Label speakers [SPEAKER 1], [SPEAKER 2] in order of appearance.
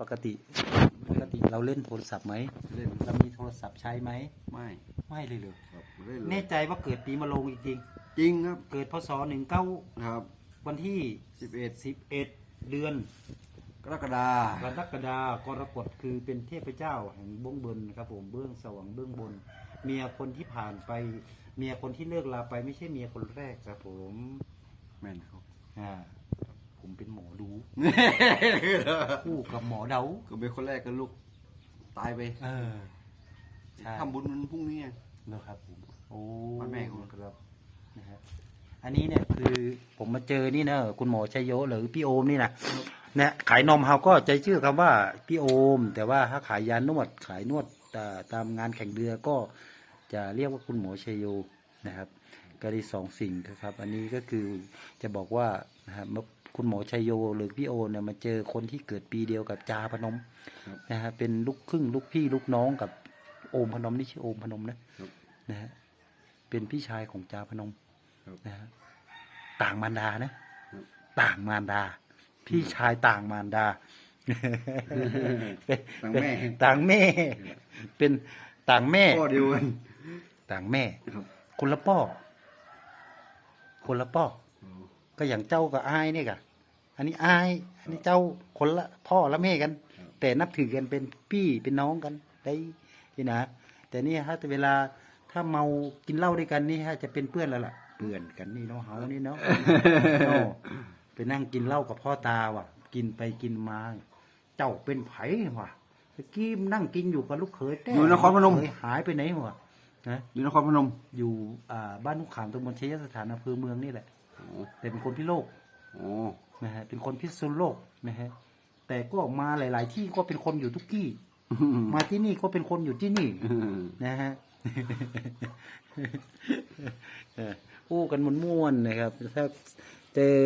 [SPEAKER 1] ปกติ ปกติเราเล่นโทรศัพท์ไหม
[SPEAKER 2] เล่น
[SPEAKER 1] เรามีโทรศัพท์ใช้ไหม
[SPEAKER 2] ไม่
[SPEAKER 1] ไม่เลยเลย
[SPEAKER 2] ครับเล่นเล
[SPEAKER 1] แน่
[SPEAKER 2] ย
[SPEAKER 1] ใจว่าเกิดปีมะโรงจริง
[SPEAKER 2] จริงครับ
[SPEAKER 1] ๆเกิดพศหนึ่งเก้า
[SPEAKER 2] ครับ
[SPEAKER 1] วันที่
[SPEAKER 2] สิบเอ็ด
[SPEAKER 1] สิบเอ็ดเดือน
[SPEAKER 2] กรกฎาก
[SPEAKER 1] รกฎากรกฎคือเป็นเทพเจ้าแห่งเบื้องบนครับผมเบื้องสว่างเบื้องบน เมียคนที่ผ่านไป เมียคนที่เลิกลาไปไม่ใช่เมียคนแรกครับผม
[SPEAKER 2] แม่นครับ
[SPEAKER 1] อ่าผมเป็นหมอดู คู่กับหมอเดา
[SPEAKER 2] ก็เป็นคนแรกก็ลูก ตายไป
[SPEAKER 1] เออใช่
[SPEAKER 2] ทำบุญมันพรุ่งนี้ไง
[SPEAKER 1] นะครับผมโอ้
[SPEAKER 2] วันแม่ของ
[SPEAKER 1] ครับนะฮะอันนี้เนี่ยคือผมมาเจอนี่นะคุณหมอชัยโยหรือพี่โอมนี่นะเนี่ยขายนมเฮาก็ใจชื่อคำว่าพี่โอม แต่ว่าถ้าขายยานวดขายนวดอ่าตามงานแข่งเรือก็จะเรียกว่าคุณหมอชัยโยนะครับ ก็ได้สองสิ่งนะครับ อันนี้ก็คือจะบอกว่านะฮะเมื่อ คุณหมอชัยโยหรือพี่โอเนี่ยมาเจอคนที่เกิดปีเดียวกับจาพนม
[SPEAKER 2] ครับ
[SPEAKER 1] นะฮะเป็นลูกครึ่งลูกพี่ลูกน้องกับโอมพนมนี่ชื่อโอมพนมนะครับนะฮะเป็นพี่ชายของจาพนม
[SPEAKER 2] ครับ
[SPEAKER 1] นะฮะต่างมารดานะ ต่างมารดา พี่ชายต่างมารดาเป็น
[SPEAKER 2] ต่างแม่
[SPEAKER 1] ต่างแม่ เป็นต่างแม่
[SPEAKER 2] พ่อเดียวกัน
[SPEAKER 1] ต่างแม่
[SPEAKER 2] ครับ
[SPEAKER 1] คนละป้อคนละป้อ ก็อย่างเจ้ากับอายเนี่ยกะอันนี้อาย อันนี้เจ้าคนละพ่อละแม่กัน
[SPEAKER 2] ครับ
[SPEAKER 1] แต่นับถือกันเป็นพี่เป็นน้องกันได้ที่นะแต่นี่ถ้าเวลาถ้าเมากินเหล้าด้วยกันนี่ฮะจะเป็นเพื่อนแล้วล่ะเพื่อนกันนี่เนาะเฮานี่เนาะเนาะไปนั่งกินเหล้ากับพ่อตาว่ะ กินไปกินมาเจ้าเป็นไผว่ะตะกี้นั่งกินอยู่กับลูกเขยแต่
[SPEAKER 2] อยู่นครพนม
[SPEAKER 1] ลูกเขยหายไปไหนวะนะ
[SPEAKER 2] อยู่นครพนม
[SPEAKER 1] อยู่อ่าบ้านนุกขามตำบลชัยสถานอำเภอเมืองนี่แหละ
[SPEAKER 2] โอ้
[SPEAKER 1] แต่เป็นคนพิโลก
[SPEAKER 2] โอ้
[SPEAKER 1] นะฮะเป็นคนพิษณุโลกนะฮะแต่ก็มาหลาย ๆ ที่ก็เป็นคนอยู่ทุกที่ มาที่นี่ก็เป็นคนอยู่ที่นี่นะฮะเอออู้กันม่วนๆนะครับถ้าเจอ